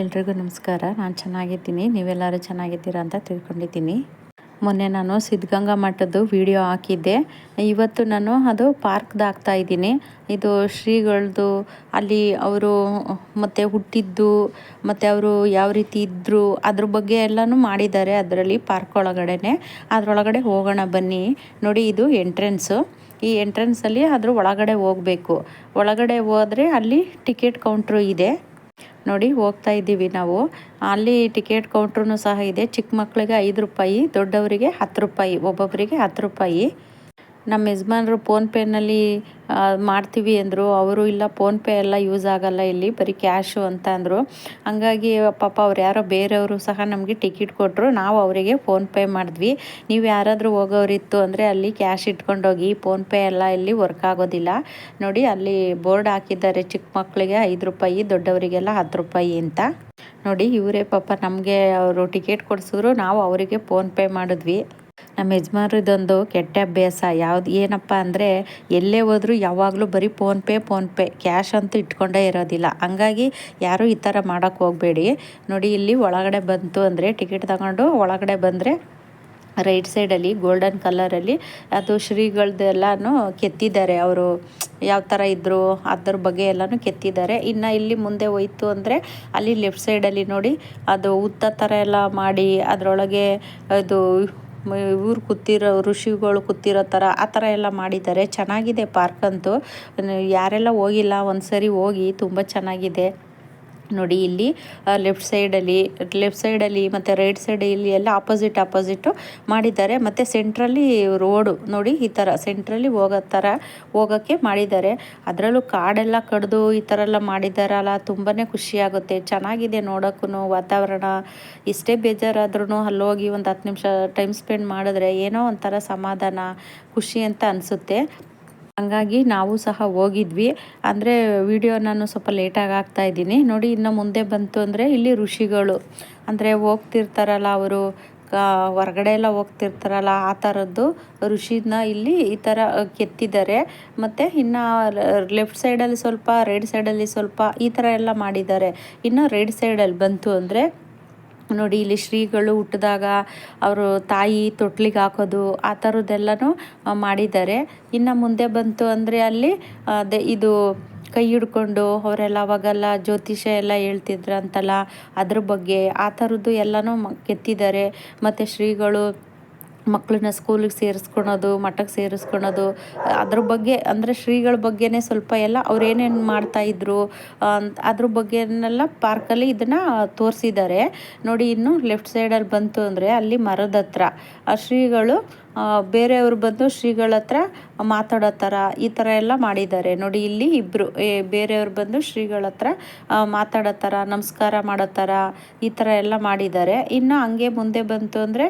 ಎಲ್ರಿಗೂ ನಮಸ್ಕಾರ. ನಾನು ಚೆನ್ನಾಗಿದ್ದೀನಿ. ನೀವೆಲ್ಲರೂ ಚೆನ್ನಾಗಿದ್ದೀರಾ ಅಂತ ತಿಳ್ಕೊಂಡಿದ್ದೀನಿ. ಮೊನ್ನೆ ನಾನು ಸಿದ್ಧಗಂಗಾ ಮಠದ್ದು ವಿಡಿಯೋ ಹಾಕಿದ್ದೆ. ಇವತ್ತು ನಾನು ಅದು ಪಾರ್ಕ್ದು ಹಾಕ್ತಾ ಇದ್ದೀನಿ. ಇದು ಶ್ರೀಗಳದ್ದು ಅಲ್ಲಿ ಅವರು ಮತ್ತು ಹುಟ್ಟಿದ್ದು, ಮತ್ತು ಅವರು ಯಾವ ರೀತಿ ಇದ್ದರು ಅದ್ರ ಬಗ್ಗೆ ಎಲ್ಲನೂ ಮಾಡಿದ್ದಾರೆ ಅದರಲ್ಲಿ ಪಾರ್ಕ್ ಒಳಗಡೆ ಅದರೊಳಗಡೆ ಹೋಗೋಣ ಬನ್ನಿ. ನೋಡಿ ಇದು ಎಂಟ್ರೆನ್ಸು. ಈ ಎಂಟ್ರೆನ್ಸಲ್ಲಿ ಅದ್ರ ಒಳಗಡೆ ಹೋಗಬೇಕು. ಒಳಗಡೆ ಹೋದರೆ ಅಲ್ಲಿ ಟಿಕೆಟ್ ಕೌಂಟ್ರು ಇದೆ. ನೋಡಿ ಹೋಗ್ತಾ ಇದ್ದೀವಿ ನಾವು. ಅಲ್ಲಿ ಟಿಕೆಟ್ ಕೌಂಟ್ರು ಸಹ ಇದೆ. ಚಿಕ್ಕ ಮಕ್ಕಳಿಗೆ ಐದು ರೂಪಾಯಿ, ದೊಡ್ಡವರಿಗೆ ಹತ್ತು ರೂಪಾಯಿ, ಒಬ್ಬೊಬ್ಬರಿಗೆ ಹತ್ತು ರೂಪಾಯಿ. ನಮ್ಮ ಯಜಮಾನ್ರು ಫೋನ್ಪೇನಲ್ಲಿ ಮಾಡ್ತೀವಿ ಅಂದರು. ಅವರು ಇಲ್ಲ ಫೋನ್ಪೇ ಎಲ್ಲ ಯೂಸ್ ಆಗಲ್ಲ ಇಲ್ಲಿ, ಬರೀ ಕ್ಯಾಶು ಅಂತ ಅಂದರು. ಹಂಗಾಗಿ ಪಾಪ ಅವ್ರು ಯಾರೋ ಬೇರೆಯವರು ಸಹ ನಮಗೆ ಟಿಕೆಟ್ ಕೊಟ್ಟರು ನಾವು ಅವರಿಗೆ ಫೋನ್ಪೇ ಮಾಡಿದ್ವಿ. ನೀವು ಯಾರಾದರೂ ಹೋಗೋರಿತ್ತು ಅಂದರೆ ಅಲ್ಲಿ ಕ್ಯಾಶ್ ಇಟ್ಕೊಂಡೋಗಿ ಫೋನ್ಪೇ ಎಲ್ಲ ಇಲ್ಲಿ ವರ್ಕ್ ಆಗೋದಿಲ್ಲ. ನೋಡಿ, ಅಲ್ಲಿ ಬೋರ್ಡ್ ಹಾಕಿದ್ದಾರೆ ಚಿಕ್ಕ ಮಕ್ಕಳಿಗೆ ಐದು ರೂಪಾಯಿ, ದೊಡ್ಡವರಿಗೆಲ್ಲ ಹತ್ತು ರೂಪಾಯಿ ಅಂತ. ನೋಡಿ, ಇವರೇ ಪಾಪ ನಮಗೆ ಅವರು ಟಿಕೆಟ್ ಕೊಡಿಸಿದ್ರು. ನಾವು ಅವರಿಗೆ ಫೋನ್ಪೇ ಮಾಡಿದ್ವಿ. ನಮ್ಮ ಯಜಮಾನ್ರು ಇದೊಂದು ಕೆಟ್ಟ ಅಭ್ಯಾಸ. ಯಾವ್ದು ಏನಪ್ಪ ಅಂದರೆ, ಎಲ್ಲೇ ಹೋದರೂ ಯಾವಾಗಲೂ ಬರೀ ಫೋನ್ಪೇ ಫೋನ್ಪೇ ಕ್ಯಾಶ್ ಅಂತೂ ಇಟ್ಕೊಂಡೇ ಇರೋದಿಲ್ಲ. ಹಂಗಾಗಿ ಯಾರೂ ಈ ಥರ ಮಾಡೋಕ್ಕೆ ಹೋಗಬೇಡಿ. ನೋಡಿ, ಇಲ್ಲಿ ಒಳಗಡೆ ಬಂತು ಅಂದರೆ, ಟಿಕೆಟ್ ತಗೊಂಡು ಒಳಗಡೆ ಬಂದರೆ, ರೈಟ್ ಸೈಡಲ್ಲಿ ಗೋಲ್ಡನ್ ಕಲರಲ್ಲಿ ಅದು ಶ್ರೀಗಳದ್ದೆಲ್ಲನೂ ಕೆತ್ತಿದ್ದಾರೆ. ಅವರು ಯಾವ ಥರ ಇದ್ದರು ಅದ್ರ ಬಗ್ಗೆ ಎಲ್ಲನೂ ಕೆತ್ತಿದ್ದಾರೆ. ಇನ್ನು ಇಲ್ಲಿ ಮುಂದೆ ಹೋಯ್ತು ಅಂದರೆ, ಅಲ್ಲಿ ಲೆಫ್ಟ್ ಸೈಡಲ್ಲಿ ನೋಡಿ, ಅದು ಉತ್ತ ಥರ ಎಲ್ಲ ಮಾಡಿ, ಅದರೊಳಗೆ ಅದು ಇವ್ರು ಕೂತಿರೋ ಋಷಿಗಳು ಕೂತಿರೋ ಥರ ಆ ಥರ ಎಲ್ಲ ಮಾಡಿದ್ದಾರೆ. ಚೆನ್ನಾಗಿದೆ ಪಾರ್ಕ್ ಅಂತೂ. ಯಾರೆಲ್ಲ ಹೋಗಿಲ್ಲ ಒಂದು ಸರಿ ಹೋಗಿ ತುಂಬ ಚೆನ್ನಾಗಿದೆ. ನೋಡಿ, ಇಲ್ಲಿ ಲೆಫ್ಟ್ ಸೈಡಲ್ಲಿ ಲೆಫ್ಟ್ ಸೈಡಲ್ಲಿ ಮತ್ತು ರೈಟ್ ಸೈಡ್ ಇಲ್ಲಿ ಎಲ್ಲ ಆಪೋಸಿಟ್ ಆಪೋಸಿಟು ಮಾಡಿದ್ದಾರೆ. ಮತ್ತು ಸೆಂಟ್ರಲ್ಲಿ ರೋಡು ನೋಡಿ, ಈ ಥರ ಸೆಂಟ್ರಲ್ಲಿ ಹೋಗೋ ಥರ ಹೋಗೋಕ್ಕೆ ಮಾಡಿದ್ದಾರೆ. ಅದರಲ್ಲೂ ಕಾಡೆಲ್ಲ ಕಡಿದು ಈ ಥರ ಎಲ್ಲ ಮಾಡಿದ್ದಾರಲ್ಲ ತುಂಬಾ ಖುಷಿಯಾಗುತ್ತೆ ಚೆನ್ನಾಗಿದೆ ನೋಡೋಕ್ಕೂ ವಾತಾವರಣ. ಇಷ್ಟೇ ಬೇಜಾರಾದ್ರೂ ಅಲ್ಲೋಗಿ ಒಂದು ಹತ್ತು ನಿಮಿಷ ಟೈಮ್ ಸ್ಪೆಂಡ್ ಮಾಡಿದ್ರೆ ಏನೋ ಒಂಥರ ಸಮಾಧಾನ, ಖುಷಿ ಅಂತ ಅನಿಸುತ್ತೆ. ಹಂಗಾಗಿ ನಾವು ಸಹ ಹೋಗಿದ್ವಿ. ಅಂದರೆ ವಿಡಿಯೋ ನಾನು ಸ್ವಲ್ಪ ಲೇಟಾಗಿ ಆಗ್ತಾ ಇದ್ದೀನಿ. ನೋಡಿ, ಇನ್ನು ಮುಂದೆ ಬಂತು ಅಂದರೆ ಇಲ್ಲಿ ಋಷಿಗಳು. ಅಂದರೆ ಹೋಗ್ತಿರ್ತಾರಲ್ಲ ಅವರು ಹೊರಗಡೆ ಎಲ್ಲ ಹೋಗ್ತಿರ್ತಾರಲ್ಲ ಆ ಥರದ್ದು ಋಷಿನ ಇಲ್ಲಿ ಈ ಥರ ಕೆತ್ತಿದ್ದಾರೆ. ಮತ್ತು ಇನ್ನು ಲೆಫ್ಟ್ ಸೈಡಲ್ಲಿ ಸ್ವಲ್ಪ ರೈಟ್ ಸೈಡಲ್ಲಿ ಸ್ವಲ್ಪ ಈ ಥರ ಎಲ್ಲ ಮಾಡಿದ್ದಾರೆ. ಇನ್ನು ರೈಟ್ ಸೈಡಲ್ಲಿ ಬಂತು ಅಂದರೆ ನೋಡಿ, ಇಲ್ಲಿ ಶ್ರೀಗಳು ಹುಟ್ಟಿದಾಗ ಅವರು ತಾಯಿ ತೊಟ್ಲಿಗೆ ಹಾಕೋದು, ಆ ಥರದ್ದೆಲ್ಲನೂ ಮಾಡಿದ್ದಾರೆ. ಇನ್ನು ಮುಂದೆ ಬಂತು ಅಂದರೆ ಅಲ್ಲಿ ಅದೇ ಇದು ಕೈ ಹಿಡ್ಕೊಂಡು ಅವರೆಲ್ಲ ಅವಾಗೆಲ್ಲ ಜ್ಯೋತಿಷ್ಯ ಎಲ್ಲ ಹೇಳ್ತಿದ್ರಂತಲ್ಲ, ಅದ್ರ ಬಗ್ಗೆ ಆ ಥರದ್ದು ಎಲ್ಲನೂ ಕೆತ್ತಿದ್ದಾರೆ. ಮತ್ತು ಶ್ರೀಗಳು ಮಕ್ಕಳನ್ನ ಸ್ಕೂಲಿಗೆ ಸೇರಿಸ್ಕೊಳೋದು, ಮಠಕ್ಕೆ ಸೇರಿಸ್ಕೊಳೋದು, ಅದ್ರ ಬಗ್ಗೆ ಅಂದರೆ ಶ್ರೀಗಳ ಬಗ್ಗೆನೇ ಸ್ವಲ್ಪ ಎಲ್ಲ ಅವ್ರು ಏನೇನು ಮಾಡ್ತಾಯಿದ್ರು ಅದ್ರ ಬಗ್ಗೆನೆಲ್ಲ ಪಾರ್ಕಲ್ಲಿ ಇದನ್ನು ತೋರಿಸಿದ್ದಾರೆ. ನೋಡಿ, ಇನ್ನು ಲೆಫ್ಟ್ ಸೈಡಲ್ಲಿ ಬಂತು ಅಂದರೆ ಅಲ್ಲಿ ಮರದ ಹತ್ರ. ಆ ಶ್ರೀಗಳು ಬೇರೆಯವರು ಬಂದು ಶ್ರೀಗಳ ಹತ್ರ ಮಾತಾಡೋ ಥರ ಈ ಥರ ಎಲ್ಲ ಮಾಡಿದ್ದಾರೆ. ನೋಡಿ, ಇಲ್ಲಿ ಇಬ್ಬರು ಬೇರೆಯವ್ರು ಬಂದು ಶ್ರೀಗಳ ಹತ್ರ ಮಾತಾಡೋ ಥರ ನಮಸ್ಕಾರ ಮಾಡೋ ಥರ ಈ ಥರ ಎಲ್ಲ ಮಾಡಿದ್ದಾರೆ. ಇನ್ನು ಹಂಗೆ ಮುಂದೆ ಬಂತು ಅಂದರೆ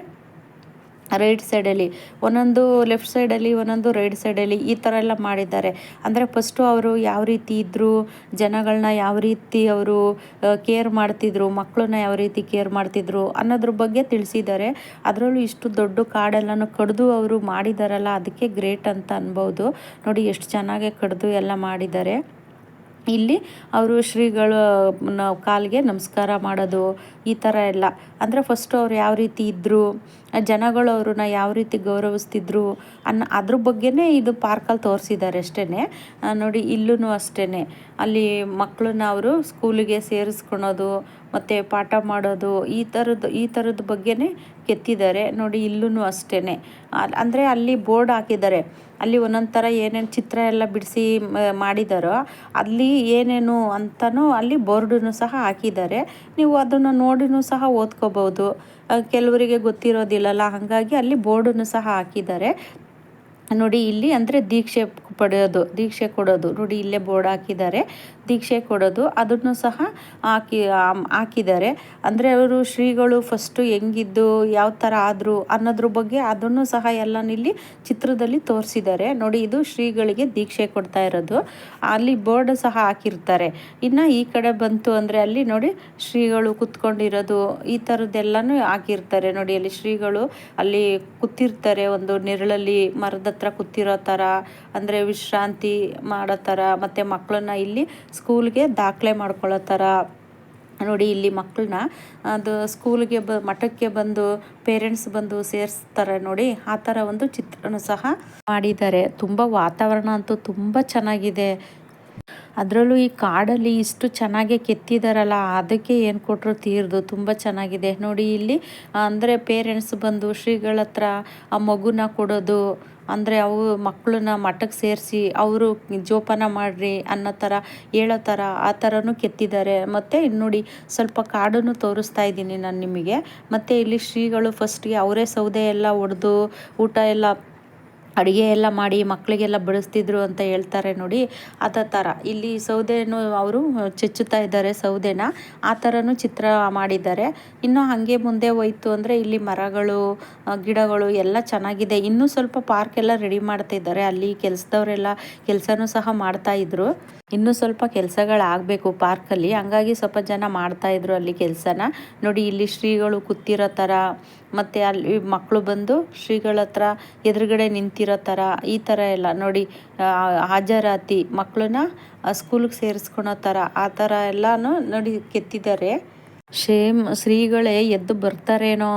ರೈಟ್ ಸೈಡಲ್ಲಿ, ಒಂದೊಂದು ಲೆಫ್ಟ್ ಸೈಡಲ್ಲಿ, ಒಂದೊಂದು ರೈಟ್ ಸೈಡಲ್ಲಿ ಈ ಥರ ಎಲ್ಲ ಮಾಡಿದ್ದಾರೆ. ಅಂದರೆ ಫಸ್ಟು ಅವರು ಯಾವ ರೀತಿ ಇದ್ದರು ಜನಗಳನ್ನ ಯಾವ ರೀತಿ ಅವರು ಕೇರ್ ಮಾಡ್ತಿದ್ರು ಮಕ್ಕಳನ್ನ ಯಾವ ರೀತಿ ಕೇರ್ ಮಾಡ್ತಿದ್ರು ಅನ್ನೋದ್ರ ಬಗ್ಗೆ ತಿಳಿಸಿದ್ದಾರೆ. ಅದರಲ್ಲೂ ಇಷ್ಟು ದೊಡ್ಡ ಕಾಡೆಲ್ಲನೂ ಕಡಿದು ಅವರು ಮಾಡಿದಾರಲ್ಲ, ಅದಕ್ಕೆ ಗ್ರೇಟ್ ಅಂತ ಅನ್ಬೋದು. ನೋಡಿ ಎಷ್ಟು ಚೆನ್ನಾಗಿ ಕಡಿದು ಎಲ್ಲ ಮಾಡಿದ್ದಾರೆ. ಇಲ್ಲಿ ಅವರು ಶ್ರೀಗಳು ಕಾಲಿಗೆ ನಮಸ್ಕಾರ ಮಾಡೋದು ಈ ಥರ ಎಲ್ಲ. ಅಂದರೆ ಫಸ್ಟು ಅವ್ರು ಯಾವ ರೀತಿ ಇದ್ದರು ಜನಗಳು ಅವ್ರನ್ನ ಯಾವ ರೀತಿ ಗೌರವಿಸ್ತಿದ್ರು ಅನ್ನ ಅದ್ರ ಬಗ್ಗೆನೇ ಇದು ಪಾರ್ಕಲ್ಲಿ ತೋರಿಸಿದ್ದಾರೆ ಅಷ್ಟೇ ನೋಡಿ ಇಲ್ಲೂ ಅಷ್ಟೇ ಅಲ್ಲಿ ಮಕ್ಕಳನ್ನ ಅವರು ಸ್ಕೂಲಿಗೆ ಸೇರಿಸ್ಕೊಳೋದು, ಮತ್ತು ಪಾಠ ಮಾಡೋದು, ಈ ಥರದ್ದು ಈ ಥರದ ಬಗ್ಗೆನೇ ಕೆತ್ತಿದ್ದಾರೆ ನೋಡಿ ಇಲ್ಲೂ ಅಷ್ಟೇ ಅಂದರೆ ಅಲ್ಲಿ ಬೋರ್ಡ್ ಹಾಕಿದ್ದಾರೆ ಅಲ್ಲಿ ಒಂದೊಂದು ಥರ ಏನೇನು ಚಿತ್ರ ಎಲ್ಲ ಬಿಡಿಸಿ ಮಾಡಿದಾರೋ ಅಲ್ಲಿ ಏನೇನು ಅಂತಲೂ ಅಲ್ಲಿ ಬೋರ್ಡನ್ನು ಸಹ ಹಾಕಿದ್ದಾರೆ ನೀವು ಅದನ್ನು ನೋಡಿನೂ ಸಹ ಓದ್ಕೋಬೋದು ಕೆಲವರಿಗೆ ಗೊತ್ತಿರೋದಿಲ್ಲಲ್ಲ ಹಾಗಾಗಿ ಅಲ್ಲಿ ಬೋರ್ಡನ್ನು ಸಹ ಹಾಕಿದ್ದಾರೆ. ನೋಡಿ ಇಲ್ಲಿ ಅಂದರೆ ದೀಕ್ಷೆ ಪಡೆಯೋದು ದೀಕ್ಷೆ ಕೊಡೋದು. ನೋಡಿ, ಇಲ್ಲೇ ಬೋರ್ಡ್ ಹಾಕಿದ್ದಾರೆ. ದೀಕ್ಷೆ ಕೊಡೋದು. ಅದನ್ನು ಸಹ ಹಾಕಿ ಹಾಕಿದ್ದಾರೆ. ಅಂದರೆ ಅವರು ಶ್ರೀಗಳು ಫಸ್ಟು ಹೆಂಗಿದ್ದು, ಯಾವ ಥರ ಆದರು ಅನ್ನೋದ್ರ ಬಗ್ಗೆ ಅದನ್ನು ಸಹ ಇಲ್ಲಿ ಚಿತ್ರದಲ್ಲಿ ತೋರಿಸಿದ್ದಾರೆ. ನೋಡಿ, ಇದು ಶ್ರೀಗಳಿಗೆ ದೀಕ್ಷೆ ಕೊಡ್ತಾ ಇರೋದು. ಅಲ್ಲಿ ಬೋರ್ಡ್ ಸಹ ಹಾಕಿರ್ತಾರೆ. ಇನ್ನು ಈ ಕಡೆ ಬಂತು ಅಂದರೆ ಅಲ್ಲಿ ನೋಡಿ ಶ್ರೀಗಳು ಕುತ್ಕೊಂಡಿರೋದು, ಈ ಥರದ್ದೆಲ್ಲನೂ ಹಾಕಿರ್ತಾರೆ. ನೋಡಿ, ಅಲ್ಲಿ ಶ್ರೀಗಳು ಅಲ್ಲಿ ಕೂತಿರ್ತಾರೆ. ಒಂದು ನೆರಳಲ್ಲಿ ಮರದ ಹತ್ರ ಕೂತಿರೋ ಥರ. ಅಂದರೆ ವಿಶ್ರಾಂತಿ ಮಾಡೋ ಮತ್ತು ಮಕ್ಕಳನ್ನ ಇಲ್ಲಿ ಸ್ಕೂಲ್ಗೆ ದಾಖಲೆ ಮಾಡ್ಕೊಳ್ಳೋ ನೋಡಿ, ಇಲ್ಲಿ ಮಕ್ಕಳನ್ನ ಅದು ಸ್ಕೂಲ್ಗೆ ಬ, ಮಠಕ್ಕೆ ಬಂದು, ಪೇರೆಂಟ್ಸ್ ಬಂದು ಸೇರಿಸ್ತಾರೆ ನೋಡಿ. ಆ ಥರ ಒಂದು ಚಿತ್ರನೂ ಸಹ ಮಾಡಿದ್ದಾರೆ. ತುಂಬ ವಾತಾವರಣ ಅಂತೂ ತುಂಬ ಚೆನ್ನಾಗಿದೆ. ಅದರಲ್ಲೂ ಈ ಕಾಡಲ್ಲಿ ಇಷ್ಟು ಚೆನ್ನಾಗಿ ಕೆತ್ತಿದಾರಲ್ಲ, ಅದಕ್ಕೆ ಏನು ಕೊಟ್ಟರು ತೀರ್ದು, ತುಂಬ ಚೆನ್ನಾಗಿದೆ. ನೋಡಿ ಇಲ್ಲಿ, ಅಂದರೆ ಪೇರೆಂಟ್ಸ್ ಬಂದು ಶ್ರೀಗಳ ಹತ್ರ ಆ ಮಗುನ ಕೊಡೋದು, ಅಂದರೆ ಅವು ಮಕ್ಕಳನ್ನ ಮಠಕ್ಕೆ ಸೇರಿಸಿ ಅವರು ಜೋಪಾನ ಮಾಡಿರಿ ಅನ್ನೋ ಥರ ಹೇಳೋ ಥರ ಆ ಥರನೂ ಕೆತ್ತಿದ್ದಾರೆ. ಮತ್ತು ನೋಡಿ, ಸ್ವಲ್ಪ ಕಾಡನ್ನು ತೋರಿಸ್ತಾ ಇದ್ದೀನಿ ನಾನು ನಿಮಗೆ. ಮತ್ತು ಇಲ್ಲಿ ಶ್ರೀಗಳು ಫಸ್ಟ್ಗೆ ಅವರೇ ಸೌದೆ ಎಲ್ಲ ಒಡೆದು ಊಟ ಎಲ್ಲ ಅಡುಗೆ ಎಲ್ಲ ಮಾಡಿ ಮಕ್ಕಳಿಗೆಲ್ಲ ಬಡಿಸ್ತಿದ್ರು ಅಂತ ಹೇಳ್ತಾರೆ ನೋಡಿ, ಅದೇ ಥರ ಇಲ್ಲಿ ಸೌದೆನೂ ಅವರು ಚುಚ್ಚುತ್ತಾ ಇದ್ದಾರೆ ಸೌದೆನ. ಆ ಥರನೂ ಚಿತ್ರ ಮಾಡಿದ್ದಾರೆ. ಇನ್ನು ಹಾಗೆ ಮುಂದೆ ಹೋಯ್ತು ಅಂದರೆ ಇಲ್ಲಿ ಮರಗಳು ಗಿಡಗಳು ಎಲ್ಲ ಚೆನ್ನಾಗಿದೆ. ಇನ್ನೂ ಸ್ವಲ್ಪ ಪಾರ್ಕ್ ಎಲ್ಲ ರೆಡಿ ಮಾಡ್ತಾ ಇದ್ದಾರೆ. ಅಲ್ಲಿ ಕೆಲಸದವರೆಲ್ಲ ಕೆಲಸನೂ ಸಹ ಮಾಡ್ತಾಯಿದ್ರು ಇನ್ನೂ ಸ್ವಲ್ಪ ಕೆಲಸಗಳಾಗಬೇಕು ಪಾರ್ಕಲ್ಲಿ ಹಂಗಾಗಿ ಸ್ವಲ್ಪ ಜನ ಮಾಡ್ತಾಯಿದ್ರು ಅಲ್ಲಿ ಕೆಲಸನ. ನೋಡಿ, ಇಲ್ಲಿ ಶ್ರೀಗಳು ಕೂತಿರೋ ಥರ ಮತ್ತು ಅಲ್ಲಿ ಮಕ್ಕಳು ಬಂದು ಶ್ರೀಗಳ ಹತ್ರ ಎದುರುಗಡೆ ನಿಂತಿರೋ ಥರ, ಈ ಥರ ಎಲ್ಲ ನೋಡಿ ಹಾಜರಾತಿ ಮಕ್ಕಳನ್ನ ಸ್ಕೂಲಿಗೆ ಸೇರಿಸ್ಕೊಳೋ ಥರ, ಆ ಥರ ಎಲ್ಲನೂ ನೋಡಿ ಕೆತ್ತಿದ್ದಾರೆ. ಶೇಮ್ ಶ್ರೀಗಳೇ ಎದ್ದು ಬರ್ತಾರೇನೋ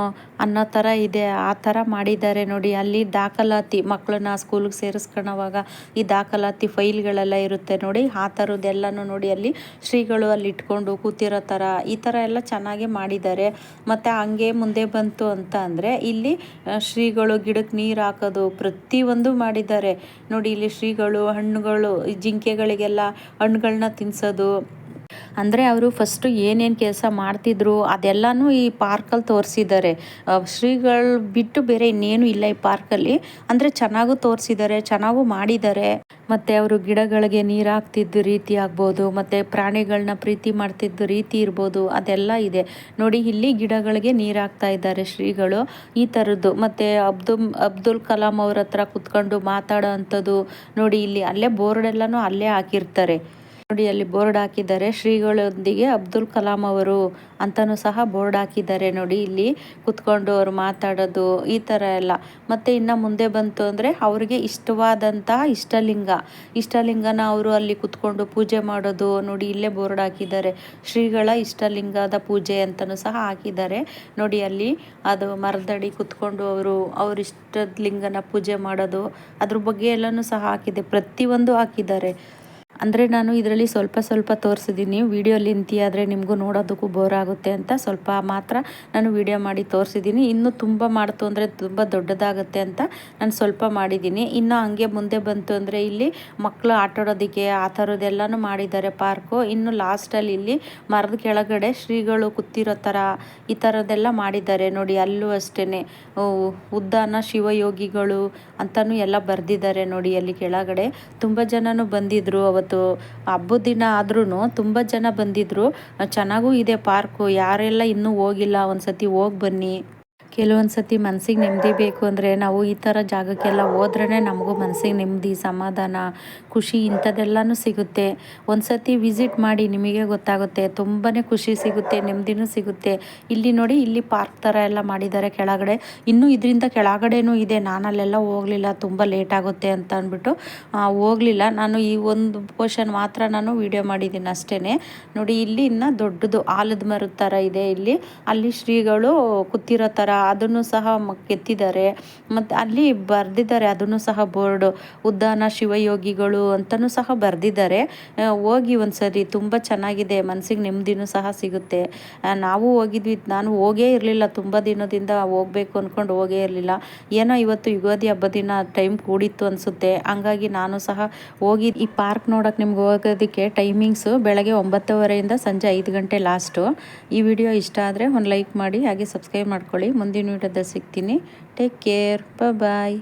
ಅನ್ನೋ ಥರ ಇದೆ. ಆ ಥರ ಮಾಡಿದ್ದಾರೆ ನೋಡಿ. ಅಲ್ಲಿ ದಾಖಲಾತಿ ಮಕ್ಕಳನ್ನ ಸ್ಕೂಲ್ಗೆ ಸೇರಿಸ್ಕೊಳ್ಳೋವಾಗ ಈ ದಾಖಲಾತಿ ಫೈಲ್ಗಳೆಲ್ಲ ಇರುತ್ತೆ ನೋಡಿ. ಆ ಥರದ್ದೆಲ್ಲನೂ ನೋಡಿ ಅಲ್ಲಿ ಶ್ರೀಗಳು ಅಲ್ಲಿ ಇಟ್ಕೊಂಡು ಕೂತಿರೋ ಥರ ಈ ಥರ ಎಲ್ಲ ಚೆನ್ನಾಗೇ ಮಾಡಿದ್ದಾರೆ. ಮತ್ತು ಹಂಗೆ ಮುಂದೆ ಬಂತು ಅಂತ ಅಂದರೆ ಇಲ್ಲಿ ಶ್ರೀಗಳು ಗಿಡಕ್ಕೆ ನೀರು ಹಾಕೋದು ಪ್ರತಿಯೊಂದು ಮಾಡಿದ್ದಾರೆ. ನೋಡಿ ಇಲ್ಲಿ ಶ್ರೀಗಳು ಹಣ್ಣುಗಳು ಜಿಂಕೆಗಳಿಗೆಲ್ಲ ಹಣ್ಣುಗಳನ್ನ ತಿನ್ನಿಸೋದು ಅಂದರೆ ಅವರು ಫಸ್ಟು ಏನೇನು ಕೆಲಸ ಮಾಡ್ತಿದ್ರು, ಅದೆಲ್ಲನೂ ಈ ಪಾರ್ಕಲ್ಲಿ ತೋರಿಸಿದ್ದಾರೆ ಶ್ರೀಗಳು ಬಿಟ್ಟು ಬೇರೆ ಇನ್ನೇನು ಇಲ್ಲ ಈ ಪಾರ್ಕಲ್ಲಿ ಅಂದರೆ ಚೆನ್ನಾಗೂ ತೋರಿಸಿದ್ದಾರೆ ಚೆನ್ನಾಗೂ ಮಾಡಿದ್ದಾರೆ ಮತ್ತು ಅವರು ಗಿಡಗಳಿಗೆ ನೀರು ಹಾಕ್ತಿದ್ದ ರೀತಿ ಆಗ್ಬೋದು, ಮತ್ತು ಪ್ರಾಣಿಗಳನ್ನ ಪ್ರೀತಿ ಮಾಡ್ತಿದ್ದ ರೀತಿ ಇರ್ಬೋದು, ಅದೆಲ್ಲ ಇದೆ. ನೋಡಿ, ಇಲ್ಲಿ ಗಿಡಗಳಿಗೆ ನೀರು ಹಾಕ್ತಾ ಇದ್ದಾರೆ ಶ್ರೀಗಳು. ಈ ಥರದ್ದು ಮತ್ತು ಅಬ್ದುಲ್ ಅಬ್ದುಲ್ ಕಲಾಂ ಅವ್ರ ಹತ್ರ ಕುತ್ಕೊಂಡು ಮಾತಾಡೋ ಅಂಥದ್ದು, ನೋಡಿ, ಇಲ್ಲಿ ಅಲ್ಲೇ ಬೋರ್ಡೆಲ್ಲನೂ ಅಲ್ಲೇ ಹಾಕಿರ್ತಾರೆ. ನೋಡಿ ಅಲ್ಲಿ ಬೋರ್ಡ್ ಹಾಕಿದ್ದಾರೆ. ಶ್ರೀಗಳೊಂದಿಗೆ ಅಬ್ದುಲ್ ಕಲಾಂ ಅವರು ಅಂತಲೂ ಸಹ ಬೋರ್ಡ್ ಹಾಕಿದ್ದಾರೆ ನೋಡಿ. ಇಲ್ಲಿ ಕುತ್ಕೊಂಡು ಅವರು ಮಾತಾಡೋದು ಈ ಥರ ಎಲ್ಲ. ಮತ್ತು ಇನ್ನು ಮುಂದೆ ಬಂತು ಅಂದರೆ ಅವರಿಗೆ ಇಷ್ಟವಾದಂತಹ ಇಷ್ಟಲಿಂಗ. ಇಷ್ಟಲಿಂಗನ ಅವರು ಅಲ್ಲಿ ಕುತ್ಕೊಂಡು ಪೂಜೆ ಮಾಡೋದು ನೋಡಿ ಇಲ್ಲೇ ಬೋರ್ಡ್ ಹಾಕಿದ್ದಾರೆ. ಶ್ರೀಗಳ ಇಷ್ಟಲಿಂಗದ ಪೂಜೆ ಅಂತಲೂ ಸಹ ಹಾಕಿದ್ದಾರೆ ನೋಡಿ ಅಲ್ಲಿ. ಅದು ಮರದಡಿ ಕುತ್ಕೊಂಡು ಅವರು ಅವ್ರ ಇಷ್ಟದ ಲಿಂಗನ ಪೂಜೆ ಮಾಡೋದು ಅದ್ರ ಬಗ್ಗೆ ಎಲ್ಲನೂ ಸಹ ಹಾಕಿದೆ. ಪ್ರತಿಯೊಂದು ಹಾಕಿದ್ದಾರೆ. ಅಂದರೆ ನಾನು ಇದರಲ್ಲಿ ಸ್ವಲ್ಪ ಸ್ವಲ್ಪ ತೋರಿಸಿದ್ದೀನಿ ವಿಡಿಯೋ ಲಿಂತಿ ಆದರೆ ನಿಮಗೂ ನೋಡೋದಕ್ಕೂ ಬೋರ್ ಆಗುತ್ತೆ ಅಂತ ಸ್ವಲ್ಪ ಮಾತ್ರ ನಾನು ವೀಡಿಯೋ ಮಾಡಿ ತೋರಿಸಿದ್ದೀನಿ ಇನ್ನೂ ತುಂಬ ಮಾಡ್ತು ಅಂದರೆ ತುಂಬ ದೊಡ್ಡದಾಗುತ್ತೆ ಅಂತ ನಾನು ಸ್ವಲ್ಪ ಮಾಡಿದ್ದೀನಿ ಇನ್ನು ಹಂಗೆ ಮುಂದೆ ಬಂತು ಅಂದರೆ ಇಲ್ಲಿ ಮಕ್ಕಳು ಆಟಾಡೋದಕ್ಕೆ ಆ ಥರದ್ದೆಲ್ಲನೂ ಮಾಡಿದ್ದಾರೆ ಪಾರ್ಕು ಇನ್ನು ಲಾಸ್ಟಲ್ಲಿ ಇಲ್ಲಿ ಮರದ ಕೆಳಗಡೆ ಶ್ರೀಗಳು ಕೂತಿರೋ ಥರ ಈ ಥರದ್ದೆಲ್ಲ ಮಾಡಿದ್ದಾರೆ. ನೋಡಿ ಅಲ್ಲೂ ಅಷ್ಟೇ ಉದ್ದಾನ ಶಿವಯೋಗಿಗಳು ಅಂತಲೂ ಎಲ್ಲ ಬರೆದಿದ್ದಾರೆ ನೋಡಿ ಅಲ್ಲಿ ಕೆಳಗಡೆ. ತುಂಬ ಜನನೂ ಬಂದಿದ್ದರು ಅವತ್ತು ಇವತ್ತು ಹಬ್ಬದ ದಿನ ಆದ್ರೂ ತುಂಬ ಜನ ಬಂದಿದ್ರು. ಚೆನ್ನಾಗೂ ಇದೆ ಪಾರ್ಕು. ಯಾರೆಲ್ಲ ಇನ್ನೂ ಹೋಗಿಲ್ಲ ಒಂದು ಸತಿ ಹೋಗಿ ಬನ್ನಿ. ಕೆಲವೊಂದು ಸತಿ ಮನಸ್ಸಿಗೆ ನೆಮ್ಮದಿ ಬೇಕು ಅಂದರೆ ನಾವು ಈ ಥರ ಜಾಗಕ್ಕೆಲ್ಲ ಹೋದ್ರೇ ನಮಗೂ ಮನಸ್ಸಿಗೆ ನೆಮ್ಮದಿ, ಸಮಾಧಾನ, ಖುಷಿ ಇಂಥದ್ದೆಲ್ಲನೂ ಸಿಗುತ್ತೆ. ಒಂದು ಸತಿ ವಿಸಿಟ್ ಮಾಡಿ ನಿಮಗೆ ಗೊತ್ತಾಗುತ್ತೆ ತುಂಬಾ ಖುಷಿ ಸಿಗುತ್ತೆ, ನೆಮ್ಮದಿನೂ ಸಿಗುತ್ತೆ. ಇಲ್ಲಿ ನೋಡಿ, ಇಲ್ಲಿ ಪಾರ್ಕ್ ಥರ ಎಲ್ಲ ಮಾಡಿದ್ದಾರೆ ಕೆಳಗಡೆ. ಇನ್ನೂ ಇದರಿಂದ ಕೆಳಗಡೆನೂ ಇದೆ. ನಾನು ಅಲ್ಲೆಲ್ಲ ಹೋಗಲಿಲ್ಲ, ತುಂಬ ಲೇಟ್ ಆಗುತ್ತೆ ಅಂತ ಅಂದ್ಬಿಟ್ಟು ಹೋಗಲಿಲ್ಲ. ನಾನು ಈ ಒಂದು ಪೋರ್ಷನ್ ಮಾತ್ರ ನಾನು ವಿಡಿಯೋ ಮಾಡಿದ್ದೀನಿ ಅಷ್ಟೇ ನೋಡಿ, ಇಲ್ಲಿ ಇನ್ನು ದೊಡ್ಡದು ಆಲದ ಮರದ ಥರ ಇದೆ ಇಲ್ಲಿ. ಅಲ್ಲಿ ಶ್ರೀಗಳು ಕೂತಿರೋ ಥರ ಅದನ್ನು ಸಹ ಕೆತ್ತಿದ್ದಾರೆ. ಮತ್ತು ಅಲ್ಲಿ ಬರೆದಿದ್ದಾರೆ, ಅದನ್ನು ಸಹ ಬೋರ್ಡು, ಉದ್ದಾನ ಶಿವಯೋಗಿಗಳು ಅಂತಲೂ ಸಹ ಬರೆದಿದ್ದಾರೆ. ಹೋಗಿ ಒಂದ್ಸರಿ ತುಂಬ ಚೆನ್ನಾಗಿದೆ ಮನಸ್ಸಿಗೆ ನೆಮ್ಮದಿನೂ ಸಹ ಸಿಗುತ್ತೆ. ನಾವು ಹೋಗಿದ್ವಿ, ನಾನು ಹೋಗೇ ಇರಲಿಲ್ಲ, ತುಂಬ ದಿನದಿಂದ ಹೋಗ್ಬೇಕು ಅಂದ್ಕೊಂಡು ಹೋಗೇ ಇರಲಿಲ್ಲ. ಏನೋ ಇವತ್ತು ಯುಗಾದಿ ಹಬ್ಬ ದಿನ ಟೈಮ್ ಕೂಡಿತ್ತು ಅನಿಸುತ್ತೆ. ಹಂಗಾಗಿ ನಾನು ಸಹ ಹೋಗಿ, ಈ ಪಾರ್ಕ್ ನೋಡೋಕೆ ನಿಮ್ಗೆ ಹೋಗೋದಕ್ಕೆ ಟೈಮಿಂಗ್ಸು ಬೆಳಗ್ಗೆ ಒಂಬತ್ತುವರೆಯಿಂದ ಸಂಜೆ ಐದು ಗಂಟೆ ಲಾಸ್ಟು ಈ ವಿಡಿಯೋ ಇಷ್ಟ ಆದರೆ ಒಂದು ಲೈಕ್ ಮಾಡಿ, ಹಾಗೆ ಸಬ್ಸ್ಕ್ರೈಬ್ ಮಾಡ್ಕೊಳ್ಳಿ. ಮುಂದಿನ ವಿಡಿಯೋದಲ್ಲಿ ಸಿಗ್ತೀನಿ. Take care bye